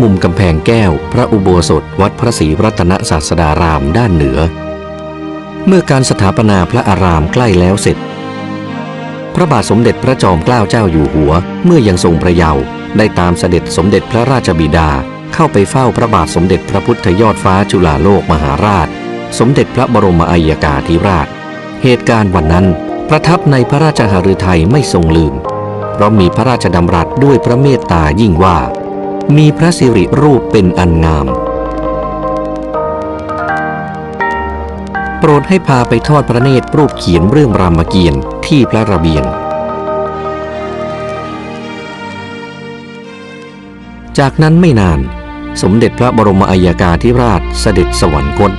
มุมกำแพงแก้ว พระอุโบสถ วัดพระศรีรัตนศาสดารามด้านเหนือ เมื่อการสถาปนาพระอารามใกล้แล้วเสร็จ พระบาทสมเด็จพระจอมเกล้าเจ้าอยู่หัว เมื่อยังทรงพระเยาว์ได้ตามเสด็จสมเด็จพระราชบิดาเข้าไปเฝ้าพระบาทสมเด็จพระพุทธยอดฟ้าจุฬาโลกมหาราช สมเด็จพระบรมอัยกาธิราช เหตุการณ์วันนั้น ประทับในพระราชหฤทัยไม่ทรงลืม เพราะมีพระราชดำรัสด้วยพระเมตตายิ่งว่า มีพระสิริรูปเป็นอันงาม โปรดให้พาไปทอดพระเนตรรูปเขียนเรื่องรามเกียรติ์ที่พระระเบียง จากนั้นไม่นานสมเด็จพระบรมอัยกาธิราชเสด็จสวรรคต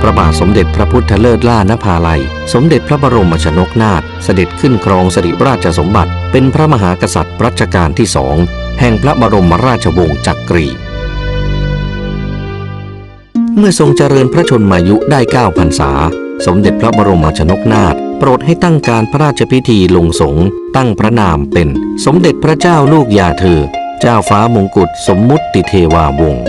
พระบาทสมเด็จพระพุทธเลิศล่านภาลัย สมเด็จพระบรมชนกนาถเสด็จขึ้นครองสิริราชสมบัติ เป็นพระมหากษัตริย์รัชกาลที่สอง แห่งพระบรมราชวงศ์จักรี เมื่อทรงเจริญพระชนมายุได้9พรรษา สมเด็จพระบรมชนกนาถโปรดให้ตั้งการพระราชพิธีลงสงตั้งพระนามเป็นสมเด็จพระเจ้าลูกยาเธอ เจ้าฟ้ามงกุฎสมมุติเทวาวงศ์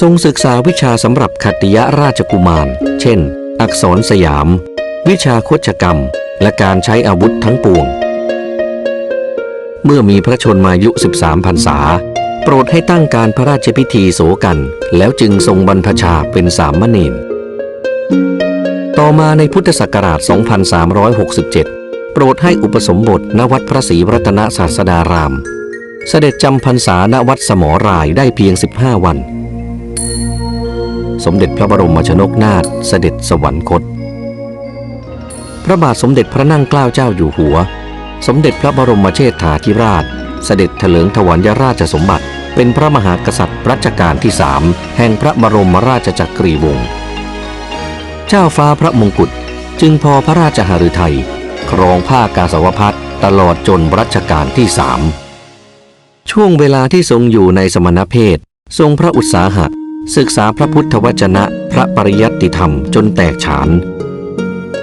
ทรงศึกษาวิชาสำหรับขัตติยราชกุมาร เช่น อักษรสยาม วิชาโคชกรรม และการใช้อาวุธทั้งปวง เมื่อมีพระชนมายุ 13พรรษา โปรดให้ตั้งการพระราชพิธีโสกัน แล้วจึงทรงบรรพชาเป็นสามเณรต่อมาในพุทธศักราช 2367 โปรดให้อุปสมบทณวัดพระศรีรัตนศาสดาราม เสด็จจำพรรษาณวัดสมอรายได้เพียง 15 วัน สมเด็จพระบรมชนกนาถเสด็จสวรรคต พระบาทสมเด็จพระนั่งเกล้าเจ้าอยู่หัว สมเด็จพระบรมเชษฐาธิราช เสด็จเถลิงถวัลยราชสมบัติ เป็นพระมหากษัตริย์รัชกาลที่สามแห่งพระบรมราชจักรีวงศ์เจ้าฟ้าพระมงกุฎจึงพอพระราชหฤทัยครองผ้ากาสาวพัดตลอดจนรัชกาลที่สามช่วงเวลาที่ทรงอยู่ในสมณเพศ ทรงพระอุตสาหะศึกษาพระพุทธวจนะ พระปริยัติธรรมจนแตกฉาน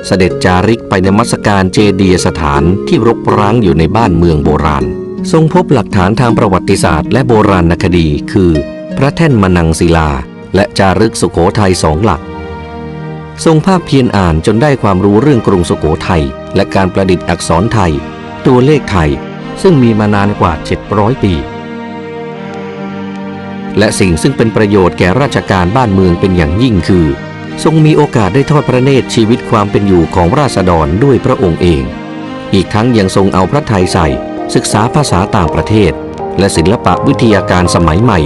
เสด็จจาริกไปนมัสการเจดียสถานที่รกร้างอยู่ในบ้านเมืองโบราณ ทรงพบหลักฐานทางประวัติศาสตร์และโบราณคดี คือ พระแท่นมนังศิลา และจารึกสุโขทัยสองหลัก ทรงภาคเพียรอ่านจนได้ความรู้เรื่องกรุงสุโขทัยและการประดิษฐ์อักษรไทย ตัวเลขไทย ซึ่งมีมานานกว่า 700 ปี และสิ่งซึ่งเป็นประโยชน์แก่ราชการบ้านเมืองเป็นอย่างยิ่งคือ ทรงมีโอกาสได้ทอดพระเนตรชีวิตความเป็นอยู่ของราษฎรด้วยพระองค์เอง อีกทั้งยังทรงเอาพระไทยใส่ ศึกษาภาษาต่างประเทศ และศิลปะวิทยาการสมัยใหม่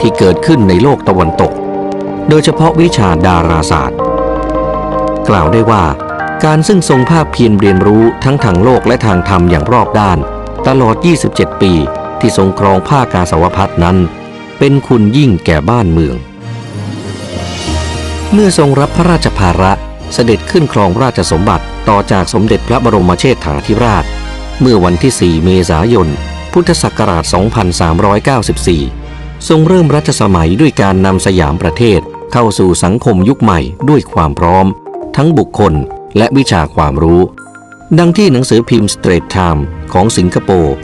ที่เกิดขึ้นในโลกตะวันตก โดยเฉพาะวิชาดาราศาสตร์ กล่าวได้ว่า การซึ่งทรงภาคเพียรเรียนรู้ทั้งทางโลกและทางธรรมอย่างรอบด้าน ตลอด 27 ปี ที่ทรงครองผ้ากาสาวพัดนั้น เป็นคุณยิ่งแก่บ้านเมือง เมื่อทรงรับพระราชภาระเสด็จขึ้นครองราชสมบัติต่อจากสมเด็จพระบรมเชษฐาธิราช เมื่อวันที่ 4 เมษายน พุทธศักราช 2394 ทรงเริ่มรัชสมัยด้วยการนำสยามประเทศเข้าสู่สังคมยุคใหม่ด้วยความพร้อม ทั้งบุคคลและวิชาความรู้ ดังที่หนังสือพิมพ์ Straight Time ของสิงคโปร์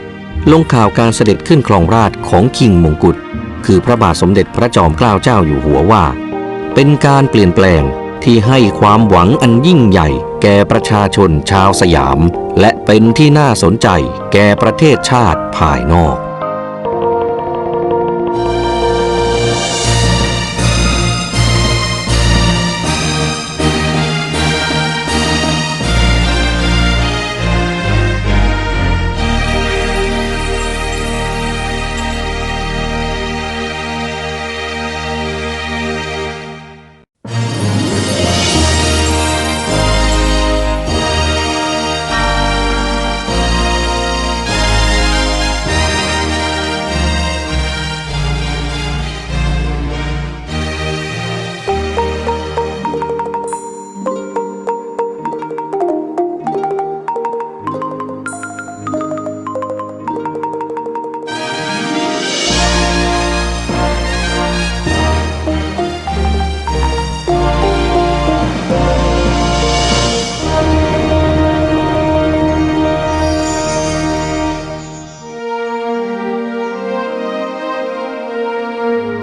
ลงข่าวการเสด็จขึ้นครองราชของคิงมงกุฎคือพระบาทสมเด็จพระจอมเกล้าเจ้าอยู่หัวว่า เป็นการเปลี่ยนแปลงที่ให้ความหวังอันยิ่งใหญ่แก่ประชาชนชาวสยาม และเป็นที่น่าสนใจแก่ประเทศชาติภายนอก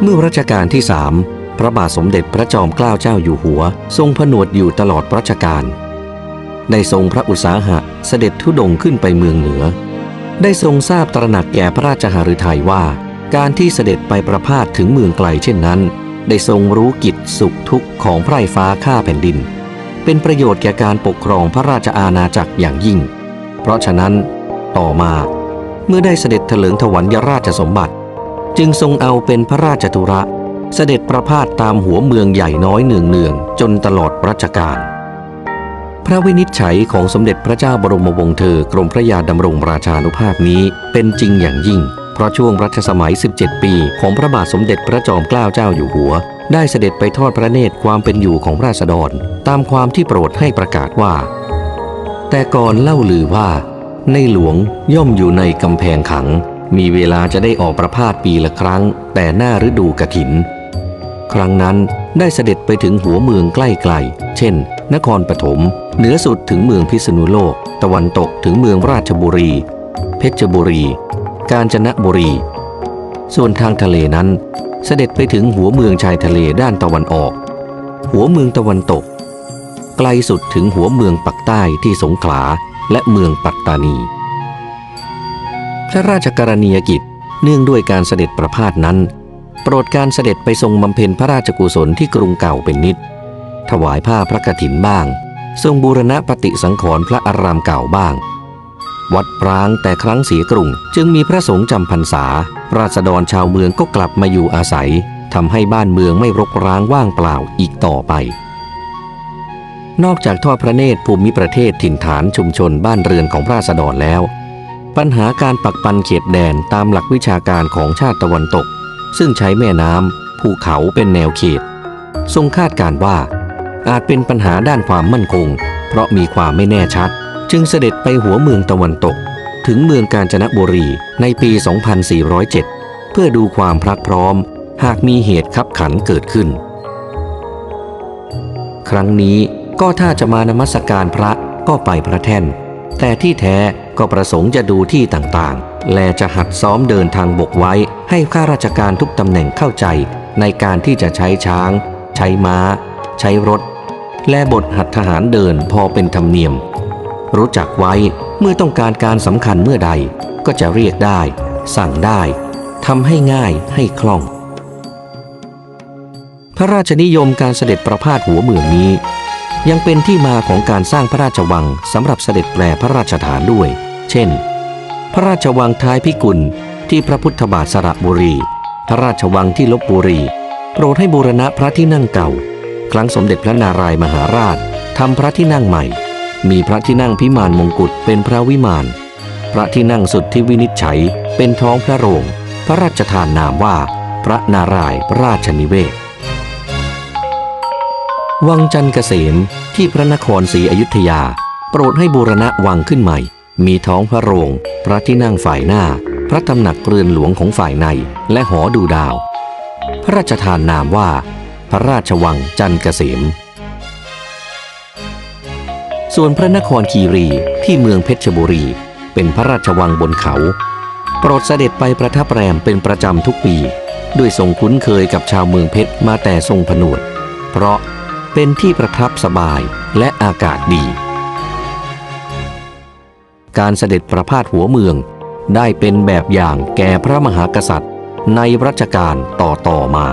เมื่อรัชกาลที่สามพระบาทสมเด็จพระจอมเกล้าเจ้าอยู่หัว ทรงผนวดอยู่ตลอดรัชกาลได้ทรงพระอุตสาหะเสด็จทุดงขึ้นไปเมืองเหนือ ได้ทรงทราบตระหนักแก่พระราชหฤทัยว่า การที่เสด็จไปประพาสถึงเมืองไกลเช่นนั้น ได้ทรงรู้กิจสุขทุกข์ของไพร่ฟ้าข้าแผ่นดิน เป็นประโยชน์แก่การปกครองพระราชอาณาจักรอย่างยิ่ง เพราะฉะนั้น ต่อมา เมื่อได้เสด็จเถลิงถวัลยราชสมบัติ จึงทรงเอาเป็นพระราชธุระ เสด็จประพาสตามหัวเมืองใหญ่น้อยเนืองเนืองจนตลอดรัชกาลพระวินิจฉัยของสมเด็จพระเจ้าบรมวงศ์เธอกรมพระยาดำรงราชานุภาพนี้เป็นจริงอย่างยิ่ง เพราะช่วงรัชสมัย 17 ปีของพระบาทสมเด็จพระจอมเกล้าเจ้าอยู่หัว ได้เสด็จไปทอดพระเนตรความเป็นอยู่ของราษฎร ตามความที่โปรดให้ประกาศว่า แต่ก่อนเล่าลือว่า ในหลวงย่อมอยู่ในกำแพงขัง มีเวลาจะได้ออกประพาสปีละครั้ง แต่หน้าฤดูกระถิน ครั้งนั้นได้เสด็จไปถึงหัวเมืองใกล้ๆ เช่น นครปฐมเหนือสุดถึงเมืองพิษณุโลก ตะวันตกถึงเมืองราชบุรี เพชรบุรี กาญจนบุรี ส่วนทางทะเลนั้น เสด็จไปถึงหัวเมืองชายทะเลด้านตะวันออก หัวเมืองตะวันตก ไกลสุดถึงหัวเมืองปักใต้ที่สงขลาและเมืองปัตตานี พระราชกรณียกิจ เนื่องด้วยการเสด็จประพาสนั้น โปรดการเสด็จไปทรงบำเพ็ญพระราชกุศลที่กรุงเก่าเป็นนิด ถวายผ้าพระกฐินบ้าง ทรงบูรณะปฏิสังขรณ์พระอารามเก่าบ้าง วัดร้างแต่ครั้งเสียกรุง จึงมีพระสงฆ์จำพรรษา ราษฎรชาวเมืองก็กลับมาอยู่อาศัยทำให้บ้านเมืองไม่รกร้างว่างเปล่าอีกต่อไปนอกจากทอดพระเนตรภูมิประเทศถิ่นฐานชุมชนบ้านเรือนของราษฎรแล้ว ปัญหาการปักปันเขตแดนตามหลักวิชาการของชาติตะวันตก ซึ่งใช้แม่น้ำภูเขาเป็นแนวเขต ทรงคาดการว่า อาจเป็นปัญหาด้านความมั่นคง เพราะมีความไม่แน่ชัด จึงเสด็จไปหัวเมืองตะวันตก ถึงเมืองกาญจนบุรีในปี 2407 เพื่อดูความพรักพร้อม หากมีเหตุขับขันเกิดขึ้น ครั้งนี้ก็ถ้าจะมานมัสการพระก็ไปพระแท่น แต่ที่แท้ ก็ประสงค์จะดูที่ต่างๆ และจะหัดซ้อมเดินทางบกไว้ ให้ข้าราชการทุกตำแหน่งเข้าใจ ในการที่จะใช้ช้าง ใช้ม้า ใช้รถ และบทหัดทหารเดินพอเป็นธรรมเนียม รู้จักไว้เมื่อต้องการการสำคัญเมื่อใด ก็จะเรียกได้ สั่งได้ทำให้ง่ายให้คล่อง พระราชนิยมการเสด็จประพาสหัวเมืองนี้ ยังเป็นที่มาของการสร้างพระราชวังสำหรับเสด็จแปลพระราชฐานด้วย เช่น พระราชวังท้ายพิกุลที่พระพุทธบาทสระบุรี พระราชวังที่ลบบุรี โปรดให้บูรณะพระที่นั่งเก่า ครั้งสมเด็จพระนารายมหาราชทำพระที่นั่งใหม่ มีพระที่นั่งพิมานมงกุฎเป็นพระวิมาน พระที่นั่งสุดที่วินิจฉัย เป็นท้องพระโรง พระราชทานนามว่า พระนารายราชนิเวศ วังจันทร์เกษมที่พระนครศรีอยุธยา โปรดให้บูรณะวังขึ้นใหม่ มีท้องพระโรง พระที่นั่งฝ่ายหน้า พระตำหนักเรือนหลวงของฝ่ายใน และหอดูดาว พระราชทานนามว่า พระราชวังจันทร์เกษม ส่วนพระนครคีรีที่เมืองเพชรบุรี เป็นพระราชวังบนเขา โปรดเสด็จไปประทับแรมเป็นประจำทุกปี ด้วยทรงคุ้นเคยกับชาวเมืองเพชรมาแต่ทรงผนวด เพราะ เป็นที่ประทับสบายและอากาศดี การเสด็จประพาสหัวเมืองได้เป็นแบบอย่างแก่พระมหากษัตริย์ในรัชกาลต่อ ๆ มา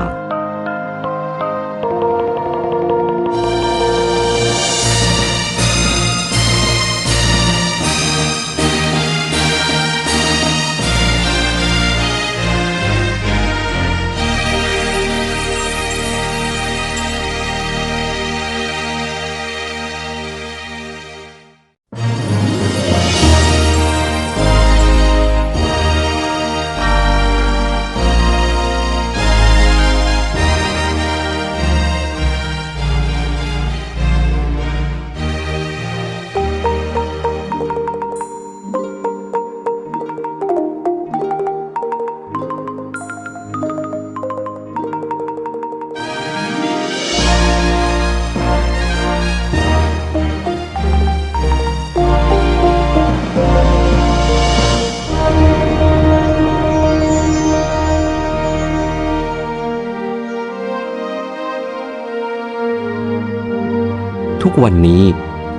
วันนี้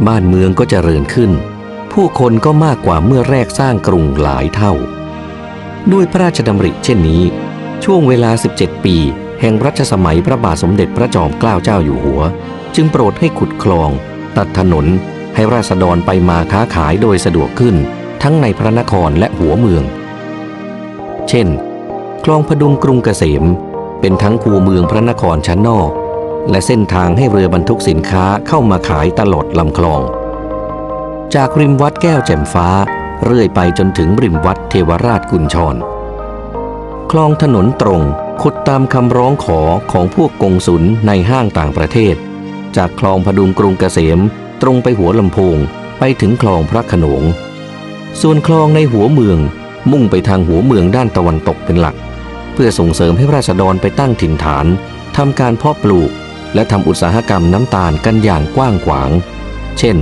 บ้านเมืองก็เจริญขึ้น ผู้คนก็มากกว่าเมื่อแรกสร้างกรุงหลายเท่า ด้วยพระราชดำริเช่นนี้ ช่วงเวลา 17 ปี แห่งรัชสมัยพระบาทสมเด็จพระจอมเกล้าเจ้าอยู่หัว จึงโปรดให้ขุดคลอง ตัดถนน ให้ราษฎรไปมาค้าขายโดยสะดวกขึ้น ทั้งในพระนครและหัวเมือง เช่น คลองพดุงกรุงเกษม เป็นทั้งคูเมืองพระนครชั้นนอก และเส้นทางให้เรือบรรทุกสินค้าเข้ามาขายตลอดลำคลอง จากริมวัดแก้วแจ่มฟ้า เรื่อยไปจนถึงริมวัดเทวราชกุญชร คลองถนนตรงขุดตามคำร้องขอของพวกกงสุลในห้างต่างประเทศ จากคลองพดุงกรุงเกษม ตรงไปหัวลำโพงไปถึงคลองพระขนง ส่วนคลองในหัวเมือง มุ่งไปทางหัวเมืองด้านตะวันตกเป็นหลัก เพื่อส่งเสริมให้ราษฎรไปตั้งถิ่นฐานทำการเพาะปลูก และทำอุตสาหกรรมน้ำตาลกันอย่างกว้างขวาง เช่น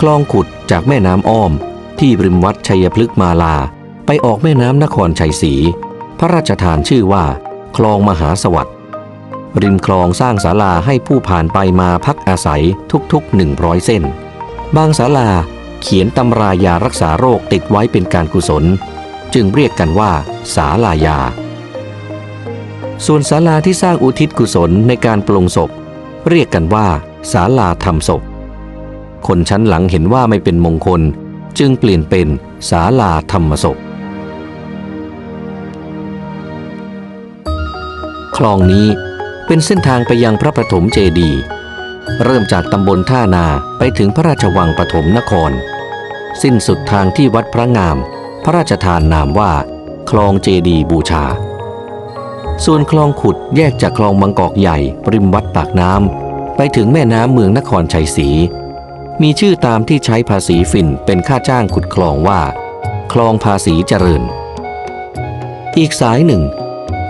คลองขุดจากแม่น้ำอ้อมที่ริมวัดชัยพฤกษ์มาลา ไปออกแม่น้ำนครชัยศรี พระราชทานชื่อว่า คลองมหาสวัสดิ์ริมคลองสร้างศาลาให้ผู้ผ่านไปมาพักอาศัยทุกๆ 100 เส้น บางศาลาเขียนตำรายารักษาโรคติดไว้เป็นการกุศล จึงเรียกกันว่า ศาลายา ส่วนศาลาที่สร้างอุทิศกุศลในการปลงศพ เรียกกันว่าศาลาทำศพ คนชั้นหลังเห็นว่าไม่เป็นมงคล จึงเปลี่ยนเป็นศาลาธรรมศพ คลองนี้เป็นเส้นทางไปยังพระปฐมเจดีย์เริ่มจากตำบลท่านาไปถึงพระราชวังปฐมนคร สิ้นสุดทางที่วัดพระงาม พระราชทานนามว่า คลองเจดีบูชา ส่วนคลองขุดแยกจากคลองบางกอกใหญ่ริมวัดปากน้ำไปถึงแม่น้ำเมืองนครชัยศรีมีชื่อตามที่ใช้ภาษีฝิ่นเป็นค่าจ้างขุดคลองว่า คลองภาษีเจริญ อีกสายหนึ่ง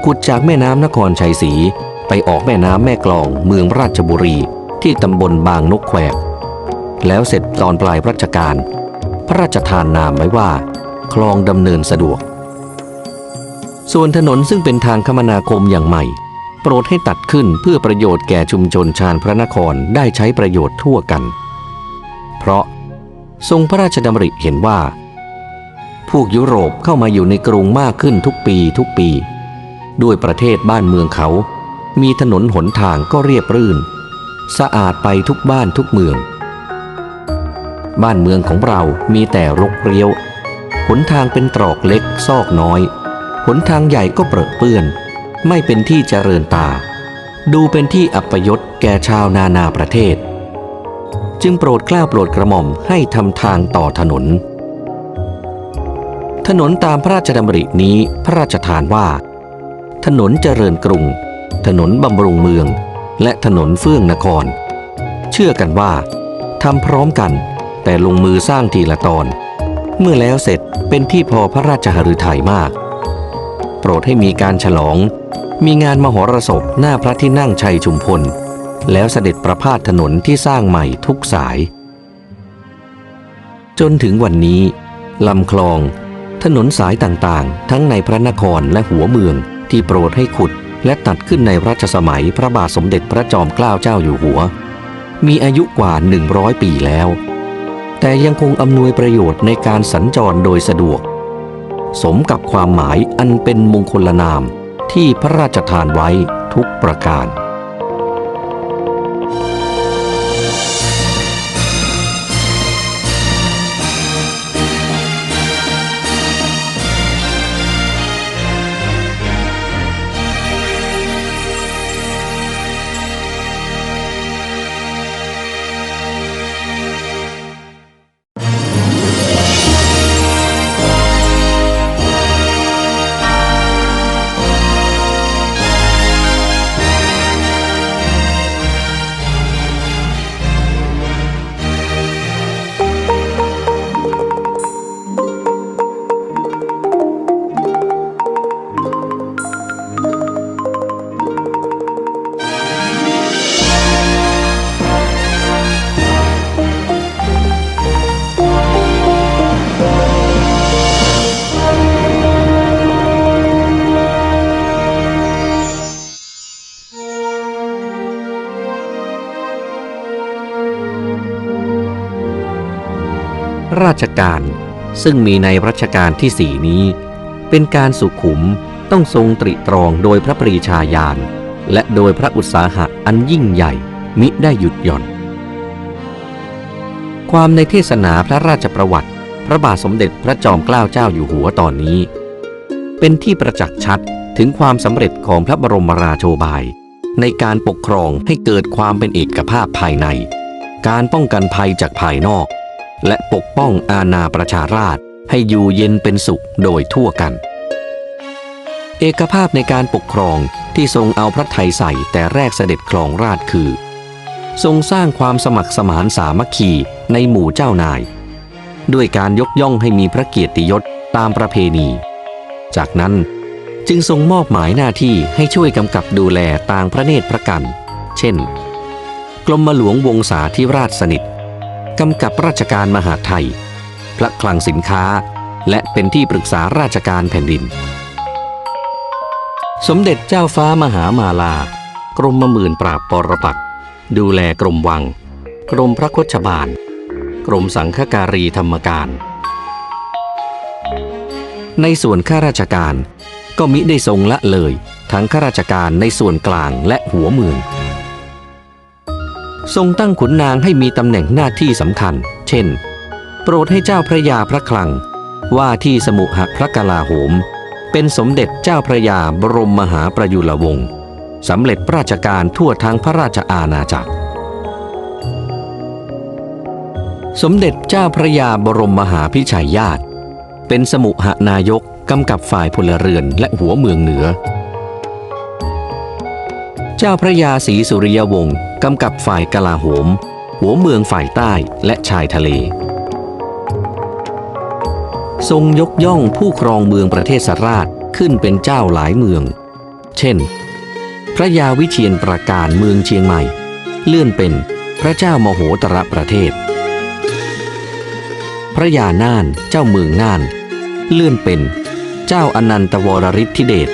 ขุดจากแม่น้ำนครชัยศรีไปออกแม่น้ำแม่กลองเมืองราชบุรีที่ตำบลบางนกแควก แล้วเสร็จตอนปลายรัชกาลพระราชทานนามไว้ว่า คลองดำเนินสะดวก ส่วนถนนซึ่งเป็นทางคมนาคมอย่างใหม่ โปรดให้ตัดขึ้นเพื่อประโยชน์แก่ชุมชนชาญพระนครได้ใช้ประโยชน์ทั่วกัน เพราะทรงพระราชดำริเห็นว่า พวกยุโรปเข้ามาอยู่ในกรุงมากขึ้นทุกปีทุกปี ด้วยประเทศบ้านเมืองเขา มีถนนหนทางก็เรียบรื่น สะอาดไปทุกบ้านทุกเมือง บ้านเมืองของเรามีแต่รกเรียว หนทางเป็นตรอกเล็กซอกน้อย หนทางใหญ่ก็เปรอะเปื้อน ไม่เป็นที่เจริญตา ดูเป็นที่อัปยศแก่ชาวนานาประเทศ จึงโปรดกล้าโปรดกระหม่อมให้ทำทางต่อถนน ถนนตามพระราชดำรินี้พระราชทานว่า ถนนเจริญกรุง ถนนบำรุงเมือง และถนนเฟื่องนคร เชื่อกันว่าทำพร้อมกันแต่ลงมือสร้างทีละตอน เมื่อแล้วเสร็จเป็นที่พอพระราชหฤทัยมาก โปรดให้มีการฉลอง มีงานมหรสพหน้าพระที่นั่งชัยชุมพล แล้วเสด็จประพาสถนนที่สร้างใหม่ทุกสาย จนถึงวันนี้ลำคลอง ถนนสายต่างๆ ทั้งในพระนครและหัวเมืองที่โปรดให้ขุดและตัดขึ้นในรัชสมัยพระบาทสมเด็จพระจอมเกล้าเจ้าอยู่หัว มีอายุกว่า 100 ปีแล้ว แต่ยังคงอำนวยประโยชน์ในการสัญจรโดยสะดวก สมกับความหมายอันเป็นมงคลนามที่พระราชทานไว้ทุกประการ ราชการ ซึ่งมีในรัชกาลที่สี่นี้ เป็นการสุขุมต้องทรงตริตรองโดยพระปรีชาญาณและโดยพระอุตสาหะอันยิ่งใหญ่ มิได้หยุดหย่อน ความในเทศนาพระราชประวัติ พระบาทสมเด็จพระจอมเกล้าเจ้าอยู่หัวตอนนี้ เป็นที่ประจักษ์ชัดถึงความสำเร็จของพระบรมราโชบาย ในการปกครองให้เกิดความเป็นเอกภาพภายใน การป้องกันภัยจากภายนอก และปกป้องอาณาประชาราษให้อยู่เย็นเป็นสุขโดยทั่วกัน เอกภาพในการปกครองที่ทรงเอาพระไทยใส่แต่แรกเสด็จครองราชคือ ทรงสร้างความสมัครสมานสามัคคีในหมู่เจ้านาย ด้วยการยกย่องให้มีพระเกียรติยศตามประเพณี จากนั้นจึงทรงมอบหมายหน้าที่ให้ช่วยกำกับดูแลต่างพระเนตรพระกัน เช่น กรมหลวงวงศาธิราชสนิท กำกับราชการมหาไทย พระคลังสินค้า และเป็นที่ปรึกษาราชการแผ่นดิน สมเด็จเจ้าฟ้ามหามาลา กรมหมื่นปราบปรปัก ดูแลกรมวัง กรมพระโคชบาล กรมสังฆการีธรรมการ ในส่วนข้าราชการก็มิได้ทรงละเลยทั้งข้าราชการในส่วนกลางและหัวเมือง ทรงตั้งขุนนางให้มีตำแหน่งหน้าที่สำคัญ เช่น โปรดให้เจ้าพระยาพระคลัง ว่าที่สมุหพระกลาโหม เป็นสมเด็จเจ้าพระยาบรมมหาประยุรวงศ์สำเร็จราชการทั่วทั้งพระราชอาณาจักร สมเด็จเจ้าพระยาบรมมหาพิชัยญาติ เป็นสมุหนายกกำกับฝ่ายพลเรือนและหัวเมืองเหนือ เจ้าพระยาศรีสุริยวงศ์กำกับฝ่ายกลาโหม หัวเมืองฝ่ายใต้และชายทะเล ทรงยกย่องผู้ครองเมืองประเทศสราชขึ้นเป็นเจ้าหลายเมือง เช่น พระยาวิเชียนประการเมืองเชียงใหม่ เลื่อนเป็นพระเจ้ามโหตระประเทศ พระยาน่านเจ้าเมืองน่าน เลื่อนเป็น เจ้าอนันตวรริทธิเดช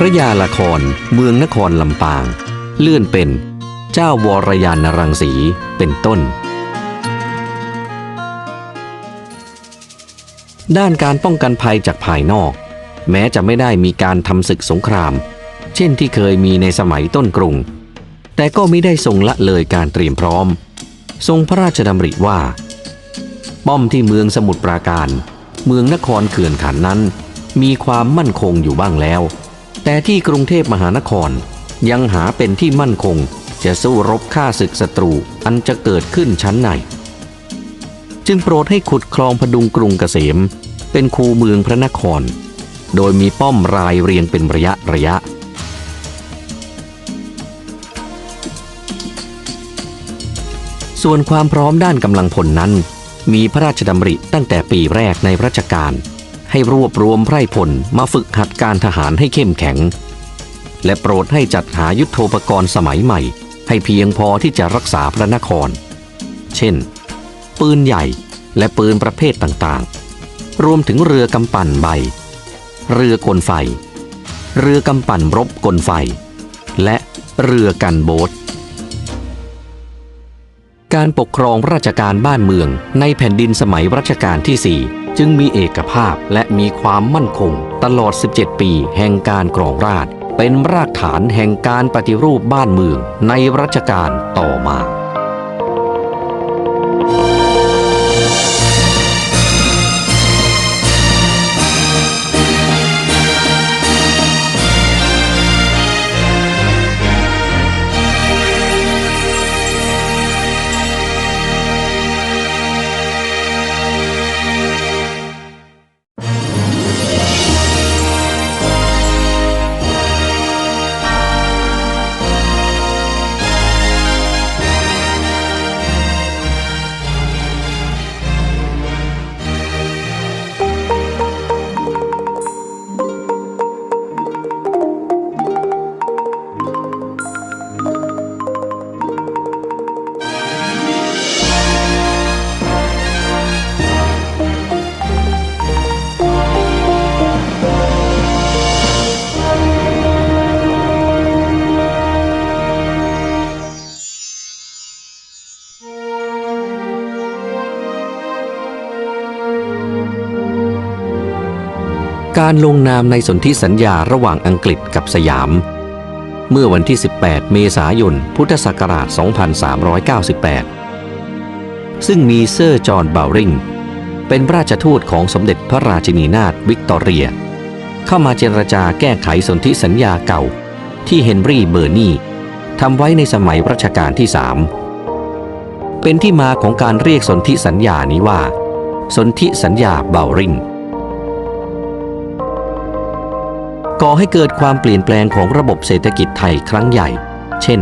พระยาละครเมืองนครลำปาง เลื่อนเป็น เจ้าวรยานรังสีเป็นต้น ด้านการป้องกันภัยจากภายนอก แม้จะไม่ได้มีการทำศึกสงคราม เช่นที่เคยมีในสมัยต้นกรุง แต่ก็ไม่ได้ทรงละเลยการเตรียมพร้อม ทรงพระราชดำริว่า ป้อมที่เมืองสมุทรปราการ เมืองนครเขื่อนขันนั้น มีความมั่นคงอยู่บ้างแล้ว แต่ที่กรุงเทพมหานคร ยังหาเป็นที่มั่นคง จะสู้รบฆ่าศึกศัตรูอันจะเกิดขึ้นชั้นในจึงโปรดให้ขุดคลองพดุงกรุงเกษม เป็นคูเมืองพระนคร โดยมีป้อมรายเรียงเป็นระยะระยะส่วนความพร้อมด้านกำลังพลนั้น มีพระราชดำริตั้งแต่ปีแรกในรัชกาล ให้รวบรวมไพร่พลมาฝึกหัดการทหารให้เข้มแข็ง และโปรดให้จัดหายุทโธปกรณ์สมัยใหม่ ให้เพียงพอที่จะรักษาพระนคร เช่น ปืนใหญ่และปืนประเภทต่างๆ รวมถึงเรือกำปั่นใบ เรือกลไฟ เรือกำปั่นรบกลไฟ และเรือกันโบสการปกครองราชการบ้านเมืองในแผ่นดินสมัยรัชกาลที่4 จึงมีเอกภาพและมีความมั่นคง ตลอด 17 ปีแห่งการกรองราช เป็นรากฐานแห่งการปฏิรูปบ้านเมืองในรัชกาลต่อมา การลงนามในสนธิสัญญาระหว่างอังกฤษกับสยาม เมื่อวันที่ 18 เมษายน พุทธศักราช 2398 ซึ่งมีเซอร์จอห์นบาวริง เป็นราชทูตของสมเด็จพระราชินีนาถวิกตอเรีย เข้ามาเจรจาแก้ไขสนธิสัญญาเก่า ที่เฮนรี่เบอร์นีทำไว้ในสมัยรัชกาลที่สามเป็นที่มาของการเรียกสนธิสัญญานี้ว่า สนธิสัญญาเบาริง ก่อให้เกิดความเปลี่ยนแปลงของระบบเศรษฐกิจไทยครั้งใหญ่ เช่น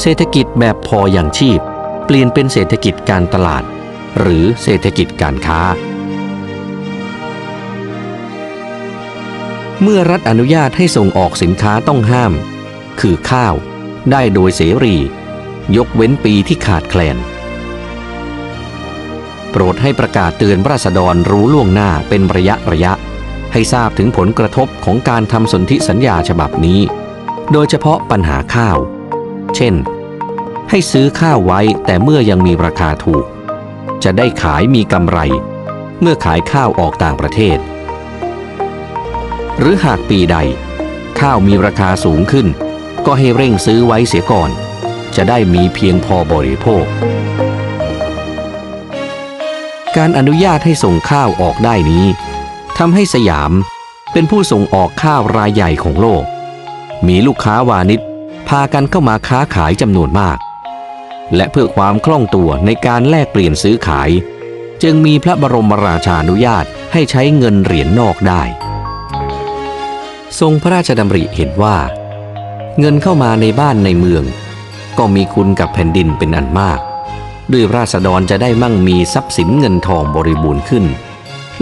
เศรษฐกิจแบบพออย่างชีพ เปลี่ยนเป็นเศรษฐกิจการตลาด หรือเศรษฐกิจการค้า เมื่อรัฐอนุญาตให้ส่งออกสินค้าต้องห้าม คือข้าว ได้โดยเสรี ยกเว้นปีที่ขาดแคลน โปรดให้ประกาศเตือนราษฎรรู้ล่วงหน้าเป็นระยะระยะ ให้ทราบถึงผลกระทบของการทำสนธิสัญญาฉบับนี้ โดยเฉพาะปัญหาข้าว เช่น ให้ซื้อข้าวไว้แต่เมื่อยังมีราคาถูก จะได้ขายมีกำไร เมื่อขายข้าวออกต่างประเทศ หรือหากปีใด ข้าวมีราคาสูงขึ้น ก็ให้เร่งซื้อไว้เสียก่อน จะได้มีเพียงพอบริโภค การอนุญาตให้ส่งข้าวออกได้นี้ ทำให้สยามเป็นผู้ส่งออกข้าวรายใหญ่ของโลก มีลูกค้าวานิชพากันเข้ามาค้าขายจำนวนมาก และเพื่อความคล่องตัวในการแลกเปลี่ยนซื้อขาย จึงมีพระบรมราชานุญาตให้ใช้เงินเหรียญนอกได้ ทรงพระราชดำริเห็นว่า เงินเข้ามาในบ้านในเมือง ก็มีคุณกับแผ่นดินเป็นอันมาก ด้วยราษฎรจะได้มั่งมีทรัพย์สินเงินทองบริบูรณ์ขึ้น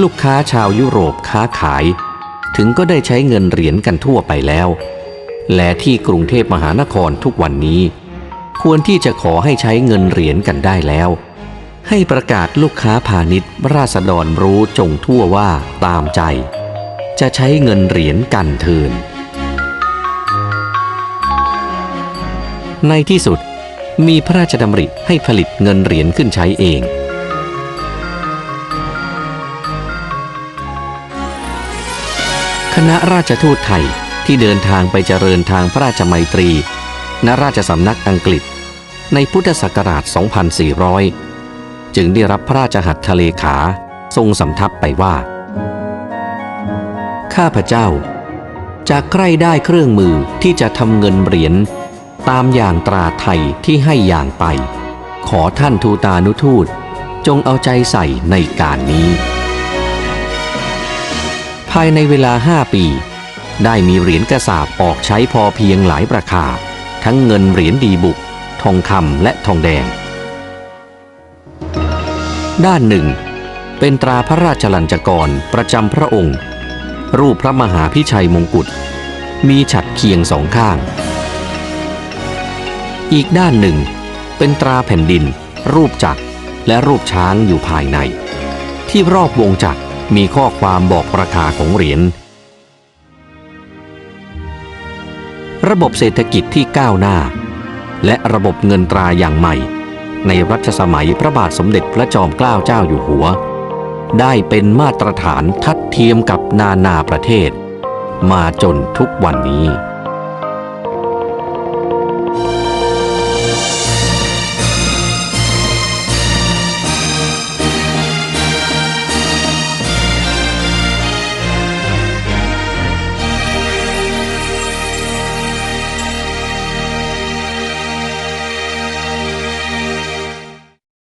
ลูกค้าชาวยุโรปค้าขาย ถึงก็ได้ใช้เงินเหรียญกันทั่วไปแล้ว และที่กรุงเทพมหานครทุกวันนี้ ควรที่จะขอให้ใช้เงินเหรียญกันได้แล้ว ให้ประกาศลูกค้าพาณิชย์ ราษฎรรู้จงทั่วว่าตามใจ จะใช้เงินเหรียญกันเทินในที่สุดมีพระราชดำริให้ผลิตเงินเหรียญขึ้นใช้เอง ณะราชทูตไทยที่เดินทางไปเจริญทางพระราชมัยตรี ณราชสำนักอังกฤษ ในพุทธศักราช 2400 จึงได้รับพระราชหัตถเลขาทรงสำทับไปว่า ข้าพเจ้าจากใกล้ได้เครื่องมือที่จะทำเงินเหรียญตามอย่างตราไทยที่ให้อย่างไป ขอท่านทูตานุทูตจงเอาใจใส่ในการนี้ ภายในเวลาห้าปี ได้มีเหรียญกระสาบออกใช้พอเพียงหลายประคาทั้งเงินเหรียญดีบุก ทองคำและทองแดง ด้านหนึ่ง เป็นตราพระราชลัญจกรประจำพระองค์ รูปพระมหาพิชัยมงกุฎมีฉัดเคียงสองข้าง อีกด้านหนึ่ง เป็นตราแผ่นดิน รูปจักรและรูปช้างอยู่ภายใน ที่รอบวงจักร มีข้อความบอกราคาของเหรียญ ระบบเศรษฐกิจที่ก้าวหน้า และระบบเงินตราอย่างใหม่ ในรัชสมัยพระบาทสมเด็จพระจอมเกล้าเจ้าอยู่หัว ได้เป็นมาตรฐานทัดเทียมกับนานาประเทศ มาจนทุกวันนี้